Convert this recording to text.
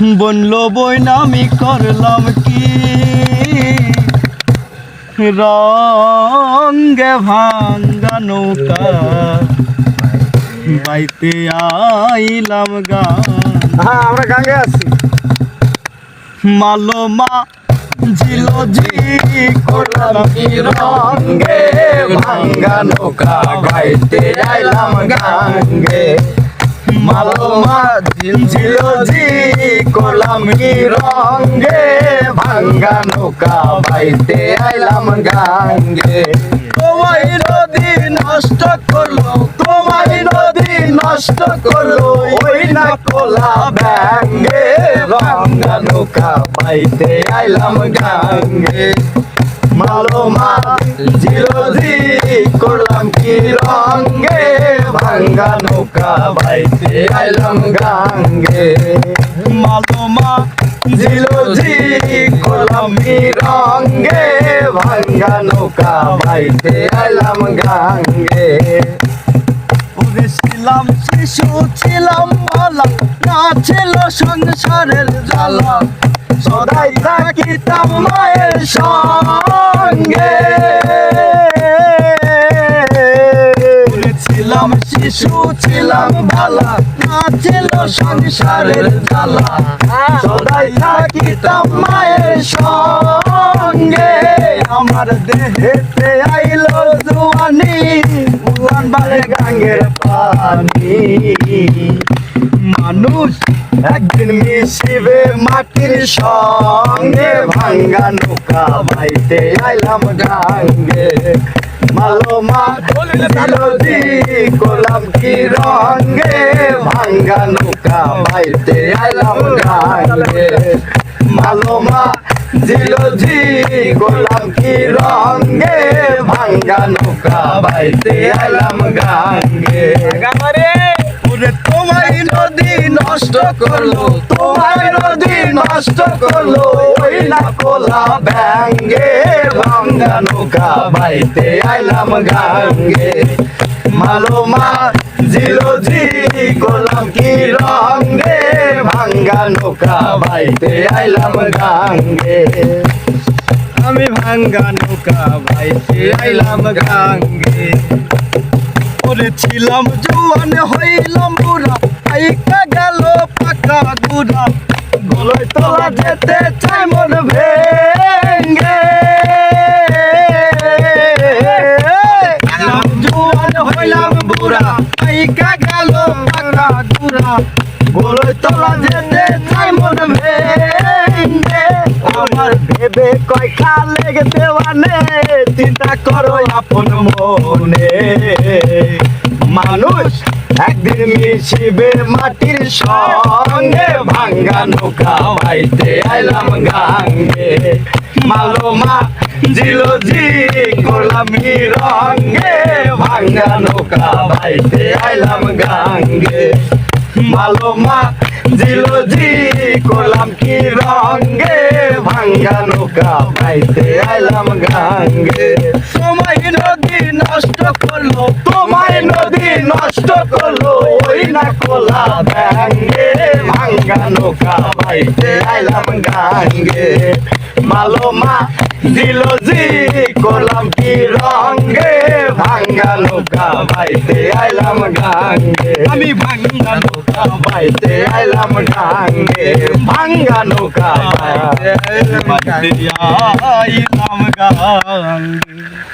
বনল বই নামি করলাম কি? রঙ্গে ভাঙ্গা নৌকা বাইতে আইলাম গান। হ্যাঁ আমরা গাঙ্গে আছি। মালমা ঝিল ঝি করলাম কি? রঙ্গে ভাঙ্গা নৌকা বাইতে আইলাম গাঙ্গে মালমা ঝিল ঝিল ঝি করলাম কি রঙ্গে ভাঙ্গা নৌকা বাইতে আইলাম গাঙ্গে। তোমায় নদী নষ্ট করল, তোমায় নদী নষ্ট করল, ওই না কোলা ব্যাঙ্গে, ভাঙ্গা নৌকা বাইতে আইলাম গাঙ্গে। মালোমা জিরোজি করলাম কি রঙ্গে ভাঙ্গা নৌকা বাইতে আইলাম গাঙ্গে। মালোমা জিরোজি করলাম কি রঙ্গে ভাঙ্গা নৌকা বাইতে আইলাম গাঙ্গে। ছিলাম শিশু ছিলাম মালা না ছিল সংসারের জ্বালা। সদাই থাকিতাম মায়ের সঙ্গে। ছিলাম শিশু, ছিলাম ভালা না ছিল সংসারের জ্বালা। সদাই থাকিতাম মায়ের সঙ্গে। আমার দেহেতে আইলো জুয়ানি উড়ান বাড়ে গাঙ্গের পানি। মানুষ একদিন মিশিবে মাটির সঙ্গে, ভাঙ্গা নৌকা বাইতে আইলাম গাঙ্গে। মালোমা দিলদি গোলাম কি রঙে ভাঙ্গা নৌকা? বাইতে আলাম গাঙ্গে মালোমা জিলজি গোলাম কি রঙে ভাঙ্গা নৌকা? বাইতে আলাম গাঙ্গে নদী নষ্ট করল, তোমায় নদী নষ্ট করল, ওই না কোলা ব্যাঙ্গে, ভাঙ্গা নৌকা বাইতে আইলাম গাঙ্গে। মালোমা, জিলোজি, গোলাম কি রঙ্গে ভাঙ্গা নৌকা বাইতে আইলাম গাঙ্গে। আমি ভাঙ্গা নৌকা বাইতে আইলাম গাঙ্গে। করেছিলাম জোয়ান হইলাম যেতে চাই মন ভেঙ্গে জোয়ান, হইলাম বুড়া আইকা গেল পাকা গুড়া গলয় তোলা যেতে চাই মন ভেঙ্গে। আমার ভেবে কয় খালে দেওয়ানে, চিন্তা করো আপন মনে। মানুষ একদিন মিশিবে মাটির সঙ্গে, ভাঙ্গা নৌকা বাইতে আইলাম গাঙ্গে। মালোমা, জিলোজি করলাম রঙ্গে ভাঙ্গা নৌকা বাইতে আইলাম গাঙ্গে। মালোমা, জিলোজি করলাম কি রঙ্গে ভাঙ্গা নৌকা বাইতে আইলাম গাঙ্গে। নষ্ট করল তোমায় নদী নষ্ট করল ওই না কোলা ব্যাঙ্গে ভাঙ্গা নৌকা বাইতে আইলাম গাঙ্গে। মালোমা জিলোজি করলাম কি রঙ্গে ভাঙ্গা নৌকা বাইতে আইলাম গাঙ্গে। আমি ভাঙ্গা নৌকা বাইতে আইলাম গাঙ্গে ভাঙ্গা নৌকা বাইতে আইলাম গাঙ্গে।